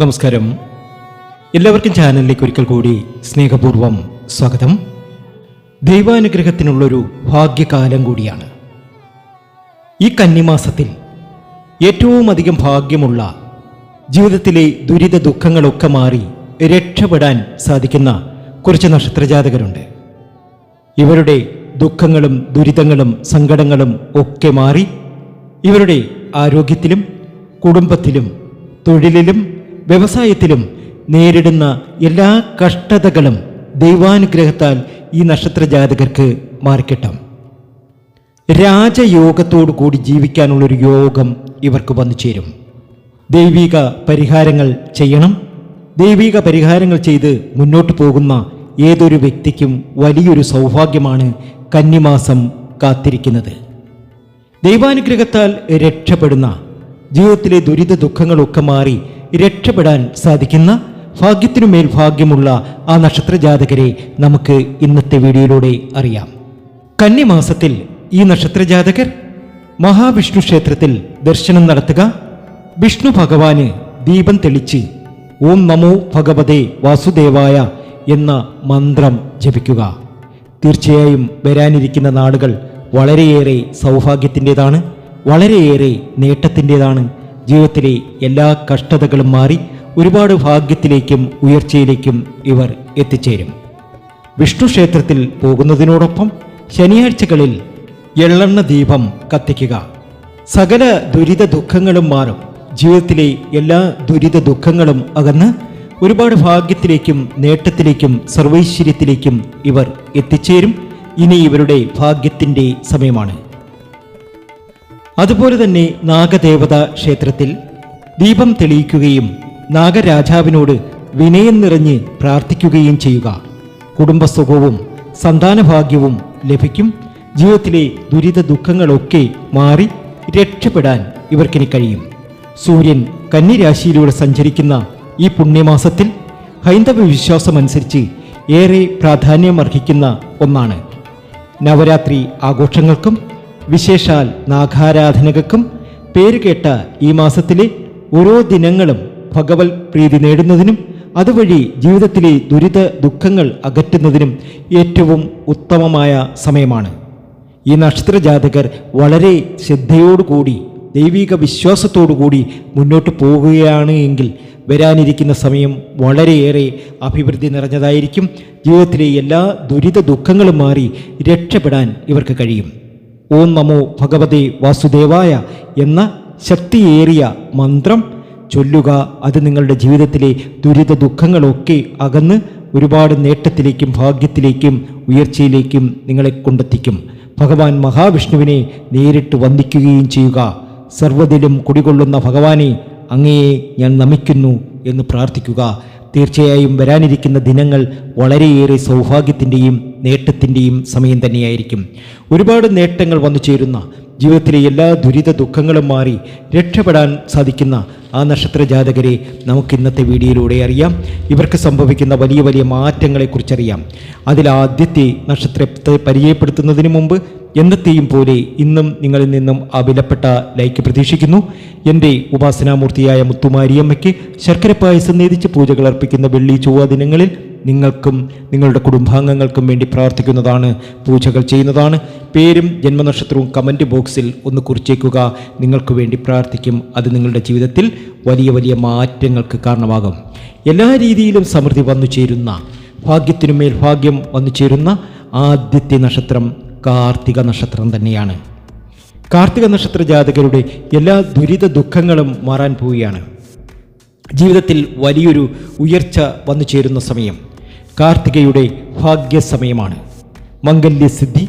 നമസ്കാരം. എല്ലാവർക്കും ചാനലിലേക്ക് ഒരിക്കൽ കൂടി സ്നേഹപൂർവം സ്വാഗതം. ദൈവാനുഗ്രഹത്തിനുള്ളൊരു ഭാഗ്യകാലം കൂടിയാണ്. ഈ കന്നിമാസത്തിൽ ഏറ്റവും അധികം ഭാഗ്യമുള്ള ജീവിതത്തിലെ ദുരിത ദുഃഖങ്ങളൊക്കെ മാറി രക്ഷപ്പെടാൻ സാധിക്കുന്ന കുറച്ച് നക്ഷത്രജാതകരുണ്ട്. ഇവരുടെ ദുഃഖങ്ങളും ദുരിതങ്ങളും സങ്കടങ്ങളും ഒക്കെ മാറി ഇവരുടെ ആരോഗ്യത്തിലും കുടുംബത്തിലും തൊഴിലിലും വ്യവസായത്തിലും നേരിടുന്ന എല്ലാ കഷ്ടതകളും ദൈവാനുഗ്രഹത്താൽ ഈ നക്ഷത്ര ജാതകർക്ക് മാറിക്കിട്ടാം. രാജയോഗത്തോടു കൂടി ജീവിക്കാനുള്ളൊരു യോഗം ഇവർക്ക് വന്നു ചേരും. ദൈവിക പരിഹാരങ്ങൾ ചെയ്യണം. ദൈവിക പരിഹാരങ്ങൾ ചെയ്ത് മുന്നോട്ട് പോകുന്ന ഏതൊരു വ്യക്തിക്കും വലിയൊരു സൗഭാഗ്യമാണ് കന്നിമാസം കാത്തിരിക്കുന്നത്. ദൈവാനുഗ്രഹത്താൽ രക്ഷപ്പെടുന്ന ജീവിതത്തിലെ ദുരിത ദുഃഖങ്ങളൊക്കെ മാറി രക്ഷപ്പെടാൻ സാധിക്കുന്ന ഭാഗ്യത്തിനുമേൽ ഭാഗ്യമുള്ള ആ നക്ഷത്ര ജാതകരെ നമുക്ക് ഇന്നത്തെ വീഡിയോയിലൂടെ അറിയാം. കന്നിമാസത്തിൽ ഈ നക്ഷത്ര ജാതകർ മഹാവിഷ്ണു ക്ഷേത്രത്തിൽ ദർശനം നടത്തുക വിഷ്ണു ഭഗവാന് ദീപം തെളിച്ച് ഓം നമോ ഭഗവതേ വാസുദേവായ എന്ന മന്ത്രം ജപിക്കുക. തീർച്ചയായും വരാനിരിക്കുന്ന നാളുകൾ വളരെയേറെ സൗഭാഗ്യത്തിന്റെതാണ് വളരെയേറെ നേട്ടത്തിന്റെതാണ് ജീവിതത്തിലെ എല്ലാ കഷ്ടതകളും മാറി ഒരുപാട് ഭാഗ്യത്തിലേക്കും ഉയർച്ചയിലേക്കും ഇവർ എത്തിച്ചേരും. വിഷ്ണു ക്ഷേത്രത്തിൽ പോകുന്നതിനോടൊപ്പം ശനിയാഴ്ചകളിൽ എള്ളെണ്ണ ദീപം കത്തിക്കുക. സകല ദുരിത ദുഃഖങ്ങളും മാറും. ജീവിതത്തിലെ എല്ലാ ദുരിത ദുഃഖങ്ങളും അകന്ന് ഒരുപാട് ഭാഗ്യത്തിലേക്കും നേട്ടത്തിലേക്കും സർവൈശ്വര്യത്തിലേക്കും ഇവർ എത്തിച്ചേരും. ഇനി ഇവരുടെ ഭാഗ്യത്തിന്റെ സമയമാണ്. അതുപോലെ തന്നെ നാഗദേവത ക്ഷേത്രത്തിൽ ദീപം തെളിയിക്കുകയും നാഗരാജാവിനോട് വിനയം നിറഞ്ഞ് പ്രാർത്ഥിക്കുകയും ചെയ്യുക. കുടുംബസുഖവും സന്താനഭാഗ്യവും ലഭിക്കും. ജീവിതത്തിലെ ദുരിത ദുഃഖങ്ങളൊക്കെ മാറി രക്ഷപ്പെടാൻ ഇവർക്കിനി കഴിയും. സൂര്യൻ കന്നിരാശിയിലൂടെ സഞ്ചരിക്കുന്ന ഈ പുണ്യമാസത്തിൽ ഹൈന്ദവ വിശ്വാസമനുസരിച്ച് ഏറെ പ്രാധാന്യം അർഹിക്കുന്ന ഒന്നാണ്. നവരാത്രി ആഘോഷങ്ങൾക്കും വിശേഷാൽ നാഗാരാധനകൾക്കും പേരുകേട്ട ഈ മാസത്തിലെ ഓരോ ദിനങ്ങളും ഭഗവത് പ്രീതി നേടുന്നതിനും അതുവഴി ജീവിതത്തിലെ ദുരിത ദുഃഖങ്ങൾ അകറ്റുന്നതിനും ഏറ്റവും ഉത്തമമായ സമയമാണ്. ഈ നക്ഷത്ര ജാതകർ വളരെ ശ്രദ്ധയോടുകൂടി ദൈവിക വിശ്വാസത്തോടുകൂടി മുന്നോട്ട് പോവുകയാണ് എങ്കിൽ വരാനിരിക്കുന്ന സമയം വളരെയേറെ അഭിവൃദ്ധി നിറഞ്ഞതായിരിക്കും. ജീവിതത്തിലെ എല്ലാ ദുരിത ദുഃഖങ്ങളും മാറി രക്ഷപ്പെടാൻ ഇവർക്ക് കഴിയും. ഓം നമോ ഭഗവതി വാസുദേവായ എന്ന ശക്തിയേറിയ മന്ത്രം ചൊല്ലുക അത് നിങ്ങളുടെ ജീവിതത്തിലെ ദുരിത ദുഃഖങ്ങളൊക്കെ അകന്ന് ഒരുപാട് നേട്ടത്തിലേക്കും ഭാഗ്യത്തിലേക്കും ഉയർച്ചയിലേക്കും നിങ്ങളെ കൊണ്ടെത്തിക്കും. ഭഗവാൻ മഹാവിഷ്ണുവിനെ നേരിട്ട് വന്ദിക്കുകയും ചെയ്യുക. സർവതിലും കുടികൊള്ളുന്ന ഭഗവാനെ അങ്ങയെ ഞാൻ നമിക്കുന്നു എന്ന് പ്രാർത്ഥിക്കുക. തീർച്ചയായും വരാനിരിക്കുന്ന ദിനങ്ങൾ വളരെയേറെ സൗഭാഗ്യത്തിന്റെയും നേട്ടത്തിന്റെയും സമയം തന്നെയായിരിക്കും. ഒരുപാട് നേട്ടങ്ങൾ വന്നു ചേരുന്ന ജീവിതത്തിലെ എല്ലാ ദുരിത ദുഃഖങ്ങളും മാറി രക്ഷപ്പെടാൻ സാധിക്കുന്ന ആ നക്ഷത്ര ജാതകരെ നമുക്ക് ഇന്നത്തെ വീഡിയോയിലൂടെ അറിയാം. ഇവർക്ക് സംഭവിക്കുന്ന വലിയ വലിയ മാറ്റങ്ങളെക്കുറിച്ചറിയാം. അതിൽ ആദ്യത്തെ നക്ഷത്രത്തെ പരിചയപ്പെടുത്തുന്നതിന് മുമ്പ് എന്നത്തെയും പോലെ ഇന്നും നിങ്ങളിൽ നിന്നും ആ വിലപ്പെട്ട ലൈക്ക് പ്രതീക്ഷിക്കുന്നു. എന്റെ ഉപാസനാമൂർത്തിയായ മുത്തുമാരിയമ്മയ്ക്ക് ശർക്കര പായസം നേതിച്ച് പൂജകൾ അർപ്പിക്കുന്ന വെള്ളി ചൊവ്വ ദിനങ്ങളിൽ നിങ്ങൾക്കും നിങ്ങളുടെ കുടുംബാംഗങ്ങൾക്കും വേണ്ടി പ്രാർത്ഥിക്കുന്നതാണ് പൂജകൾ ചെയ്യുന്നതാണ്. പേരും ജന്മനക്ഷത്രവും കമന്റ് ബോക്സിൽ ഒന്ന് കുറിച്ചേക്കുക. നിങ്ങൾക്ക് വേണ്ടി പ്രാർത്ഥിക്കും. അത് നിങ്ങളുടെ ജീവിതത്തിൽ വലിയ വലിയ മാറ്റങ്ങൾക്ക് കാരണമാകും. എല്ലാ രീതിയിലും സമൃദ്ധി വന്നു ചേരുന്ന ഭാഗ്യത്തിനുമേൽ ഭാഗ്യം വന്നു ചേരുന്ന ആദ്യത്തെ നക്ഷത്രം കാർത്തിക നക്ഷത്രം തന്നെയാണ്. കാർത്തിക നക്ഷത്ര ജാതകരുടെ എല്ലാ ദുരിത ദുഃഖങ്ങളും മാറാൻ പോവുകയാണ്. ജീവിതത്തിൽ വലിയൊരു ഉയർച്ച വന്നു ചേരുന്ന സമയം കാർത്തികയുടെ ഭാഗ്യസമയമാണ്. മംഗല്യസിദ്ധി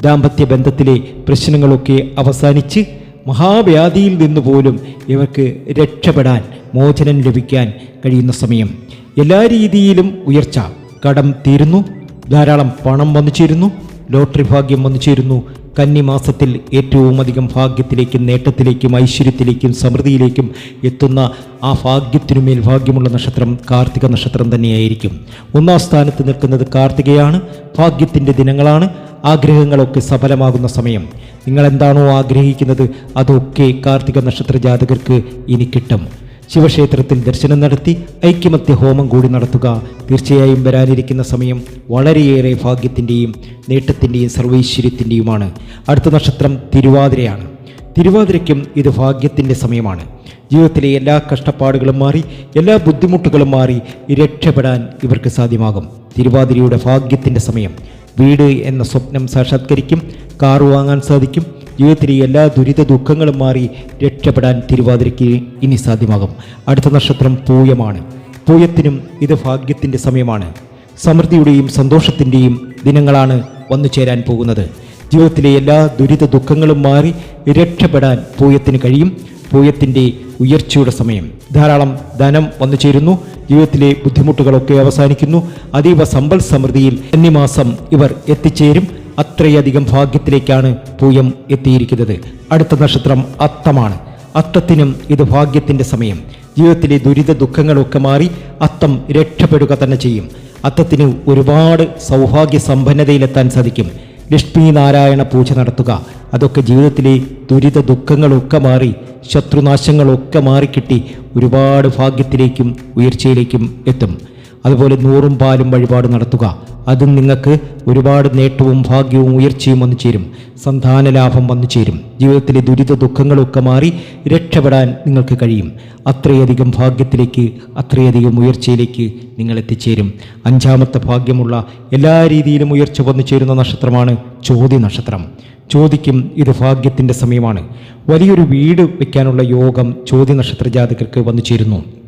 ദാമ്പത്യ ബന്ധത്തിലെ പ്രശ്നങ്ങളൊക്കെ അവസാനിച്ച് മഹാവ്യാധിയിൽ നിന്ന് പോലും ഇവർക്ക് രക്ഷപ്പെടാൻ മോചനം ലഭിക്കാൻ കഴിയുന്ന സമയം. എല്ലാ രീതിയിലും ഉയർച്ച. കടം തീരുന്നു. ധാരാളം പണം വന്നു ചേരുന്നു. ലോട്ടറി ഭാഗ്യം വന്നു ചേരുന്നു കന്നിമാസത്തിൽ ഏറ്റവും അധികം ഭാഗ്യത്തിലേക്കും നേട്ടത്തിലേക്കും ഐശ്വര്യത്തിലേക്കും സമൃദ്ധിയിലേക്കും എത്തുന്ന ആ ഭാഗ്യത്തിനുമേൽ ഭാഗ്യമുള്ള നക്ഷത്രം കാർത്തിക നക്ഷത്രം തന്നെയായിരിക്കും. ഒന്നാം സ്ഥാനത്ത് നിൽക്കുന്നത് കാർത്തികയാണ്. ഭാഗ്യത്തിന്റെ ദിനങ്ങളാണ്. ആഗ്രഹങ്ങളൊക്കെ സഫലമാകുന്ന സമയം. നിങ്ങൾ എന്താണോ ആഗ്രഹിക്കുന്നത് അതൊക്കെ കാർത്തിക നക്ഷത്ര ജാതകർക്ക് ഇനി കിട്ടും. ശിവക്ഷേത്രത്തിൽ ദർശനം നടത്തി ഐക്യമത്യ ഹോമം കൂടി നടത്തുക. തീർച്ചയായും വരാനിരിക്കുന്ന സമയം വളരെയേറെ ഭാഗ്യത്തിന്റെയും നേട്ടത്തിന്റെയും സർവൈശ്വര്യത്തിന്റെയുമാണ് അടുത്ത നക്ഷത്രം തിരുവാതിരയാണ്. തിരുവാതിരയ്ക്കും ഇത് ഭാഗ്യത്തിന്റെ സമയമാണ്. ജീവിതത്തിലെ എല്ലാ കഷ്ടപ്പാടുകളും മാറി എല്ലാ ബുദ്ധിമുട്ടുകളും മാറി രക്ഷപ്പെടാൻ ഇവർക്ക് സാധ്യമാകും. തിരുവാതിരയുടെ ഭാഗ്യത്തിന്റെ സമയം. വീട് എന്ന സ്വപ്നം സാക്ഷാത്കരിക്കും കാറ് വാങ്ങാൻ സാധിക്കും ജീവിതത്തിലെ എല്ലാ ദുരിത ദുഃഖങ്ങളും മാറി രക്ഷപ്പെടാൻ തിരുവാതിരയ്ക്ക് ഇനി സാധ്യമാകും. അടുത്ത നക്ഷത്രം പൂയമാണ്. പൂയത്തിനും ഇത് ഭാഗ്യത്തിന്റെ സമയമാണ്. സമൃദ്ധിയുടെയും സന്തോഷത്തിന്റെയും ദിനങ്ങളാണ് വന്നു ചേരാൻ പോകുന്നത്. ജീവിതത്തിലെ എല്ലാ ദുരിത ദുഃഖങ്ങളും മാറി രക്ഷപ്പെടാൻ പൂയത്തിന് കഴിയും. പൂയത്തിന്റെ ഉയർച്ചയുടെ സമയം. ധാരാളം ധനം വന്നു ചേരുന്നു. ജീവിതത്തിലെ ബുദ്ധിമുട്ടുകളൊക്കെ അവസാനിക്കുന്നു. അതീവ സമ്പൽ സമൃദ്ധിയിൽ എന്നീ മാസം ഇവർ എത്തിച്ചേരും. അത്രയധികം ഭാഗ്യത്തിലേക്കാണ് പൂയം എത്തിയിരിക്കുന്നത്. അടുത്ത നക്ഷത്രം അത്തമാണ്. അത്തത്തിനും ഇത് ഭാഗ്യത്തിന്റെ സമയം. ജീവിതത്തിലെ ദുരിത ദുഃഖങ്ങളൊക്കെ മാറി അത്തം രക്ഷപ്പെടുക തന്നെ ചെയ്യും. അത്തത്തിന് ഒരുപാട് സൗഭാഗ്യ സമ്പന്നതയിലെത്താൻ സാധിക്കും. ലക്ഷ്മി നാരായണ പൂജ നടത്തുക. അതൊക്കെ ജീവിതത്തിലെ ദുരിത ദുഃഖങ്ങളൊക്കെ മാറി ശത്രുനാശങ്ങളൊക്കെ മാറിക്കിട്ടി ഒരുപാട് ഭാഗ്യത്തിലേക്കും ഉയർച്ചയിലേക്കും എത്തും. അതുപോലെ നൂറും പാലും വഴിപാട് നടത്തുക. അതും നിങ്ങൾക്ക് ഒരുപാട് നേട്ടവും ഭാഗ്യവും ഉയർച്ചയും വന്നു ചേരും. സന്താന ലാഭം വന്നു ചേരും. ജീവിതത്തിലെ ദുരിത ദുഃഖങ്ങളൊക്കെ മാറി രക്ഷപ്പെടാൻ നിങ്ങൾക്ക് കഴിയും. അത്രയധികം ഭാഗ്യത്തിലേക്ക് അത്രയധികം ഉയർച്ചയിലേക്ക് നിങ്ങൾ എത്തിച്ചേരും. അഞ്ചാമത്തെ ഭാഗ്യമുള്ള എല്ലാ രീതിയിലും ഉയർച്ച വന്നു ചേരുന്ന നക്ഷത്രമാണ് ചോദ്യ നക്ഷത്രം. ചോദിക്കും ഇത് ഭാഗ്യത്തിന്റെ സമയമാണ്. വലിയൊരു വീട് വയ്ക്കാനുള്ള യോഗം ചോദ്യ നക്ഷത്ര ജാതകർക്ക് വന്നു ചേരുന്നു.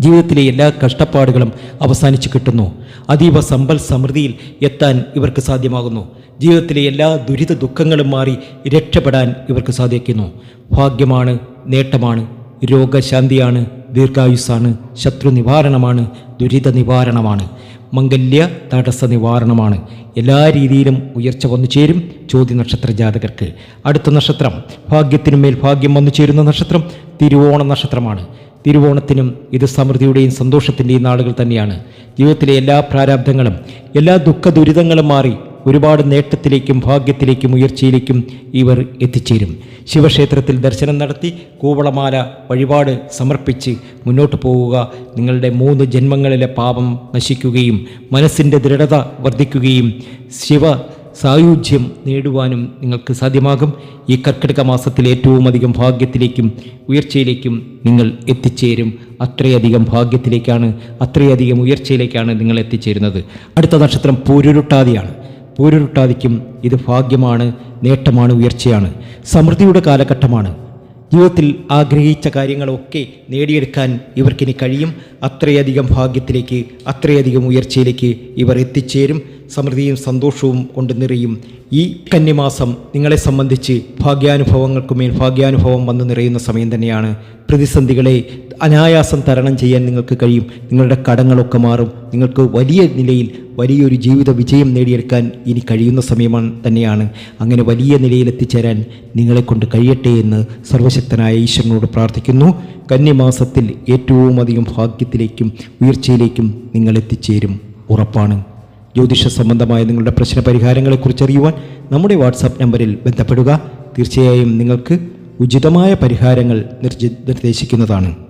ജീവിതത്തിലെ എല്ലാ കഷ്ടപ്പാടുകളും അവസാനിച്ചു കിട്ടുന്നു. അതീവ സമ്പൽ സമൃദ്ധിയിൽ എത്താൻ ഇവർക്ക് സാധ്യമാകുന്നു. ജീവിതത്തിലെ എല്ലാ ദുരിത ദുഃഖങ്ങളും മാറി രക്ഷപ്പെടാൻ ഇവർക്ക് സാധിക്കുന്നു. ഭാഗ്യമാണ് നേട്ടമാണ് രോഗശാന്തിയാണ് ദീർഘായുസ്സാണ് ശത്രു നിവാരണമാണ് ദുരിത നിവാരണമാണ് മംഗല്യ തടസ്സ നിവാരണമാണ്. എല്ലാ രീതിയിലും ഉയർച്ച വന്നു ചേരും ചോദ്യ നക്ഷത്ര ജാതകർക്ക്. അടുത്ത നക്ഷത്രം ഭാഗ്യത്തിനുമേൽ ഭാഗ്യം വന്നു ചേരുന്ന നക്ഷത്രം തിരുവോണ നക്ഷത്രമാണ്. തിരുവോണത്തിനും ഇത് സമൃദ്ധിയുടെയും സന്തോഷത്തിന്റെയും നാളുകൾ തന്നെയാണ്. ജീവിതത്തിലെ എല്ലാ പ്രാരാബ്ധങ്ങളും എല്ലാ ദുഃഖ ദുരിതങ്ങളും മാറി ഒരുപാട് നേട്ടത്തിലേക്കും ഭാഗ്യത്തിലേക്കും ഉയർച്ചയിലേക്കും ഇവർ എത്തിച്ചേരും. ശിവക്ഷേത്രത്തിൽ ദർശനം നടത്തി കൂവളമാല വഴിപാട് സമർപ്പിച്ച് മുന്നോട്ട് പോവുക. നിങ്ങളുടെ മൂന്ന് ജന്മങ്ങളിലെ പാപം നശിക്കുകയും മനസ്സിന്റെ ദൃഢത വർദ്ധിക്കുകയും ശിവ സായുജ്യം നേടുവാനും നിങ്ങൾക്ക് സാധ്യമാകും. ഈ കർക്കിടക മാസത്തിൽ ഏറ്റവും അധികം ഭാഗ്യത്തിലേക്കും ഉയർച്ചയിലേക്കും നിങ്ങൾ എത്തിച്ചേരും. അത്രയധികം ഭാഗ്യത്തിലേക്കാണ് അത്രയധികം ഉയർച്ചയിലേക്കാണ് നിങ്ങൾ എത്തിച്ചേരുന്നത്. അടുത്ത നക്ഷത്രം പൂരുരുട്ടാതിയാണ്. പൂരുരുട്ടാതിക്കും ഇത് ഭാഗ്യമാണ് നേട്ടമാണ് ഉയർച്ചയാണ്. സമൃദ്ധിയുടെ കാലഘട്ടമാണ്. ജീവിതത്തിൽ ആഗ്രഹിച്ച കാര്യങ്ങളൊക്കെ നേടിയെടുക്കാൻ ഇവർക്കിനി കഴിയും. അത്രയധികം ഭാഗ്യത്തിലേക്ക് അത്രയധികം ഉയർച്ചയിലേക്ക് ഇവർ എത്തിച്ചേരും. സമൃദ്ധിയും സന്തോഷവും കൊണ്ട് നിറയും ഈ കന്യമാസം നിങ്ങളെ സംബന്ധിച്ച് ഭാഗ്യാനുഭവങ്ങൾക്കുമേൽ ഭാഗ്യാനുഭവം വന്നു നിറയുന്ന സമയം തന്നെയാണ്. പ്രതിസന്ധികളെ അനായാസം തരണം ചെയ്യാൻ നിങ്ങൾക്ക് കഴിയും. നിങ്ങളുടെ കടങ്ങളൊക്കെ മാറും. നിങ്ങൾക്ക് വലിയ നിലയിൽ വലിയൊരു ജീവിത വിജയം നേടിയെടുക്കാൻ ഇനി കഴിയുന്ന സമയമാണ് തന്നെയാണ്. അങ്ങനെ വലിയ നിലയിൽ എത്തിച്ചേരാൻ നിങ്ങളെ കൊണ്ട് കഴിയട്ടെ എന്ന് സർവശക്തനായ ഈശ്വരനോട് പ്രാർത്ഥിക്കുന്നു. കന്യമാസത്തിൽ ഏറ്റവും അധികം ഭാഗ്യത്തിലേക്കും ഉയർച്ചയിലേക്കും നിങ്ങൾ എത്തിച്ചേരും. ഉറപ്പാണ്. ജ്യോതിഷ സംബന്ധമായ നിങ്ങളുടെ പ്രശ്ന പരിഹാരങ്ങളെക്കുറിച്ച് അറിയുവാൻ നമ്മുടെ വാട്സാപ്പ് നമ്പറിൽ ബന്ധപ്പെടുക. തീർച്ചയായും നിങ്ങൾക്ക് ഉചിതമായ പരിഹാരങ്ങൾ നിർദ്ദേശിക്കുന്നതാണ്.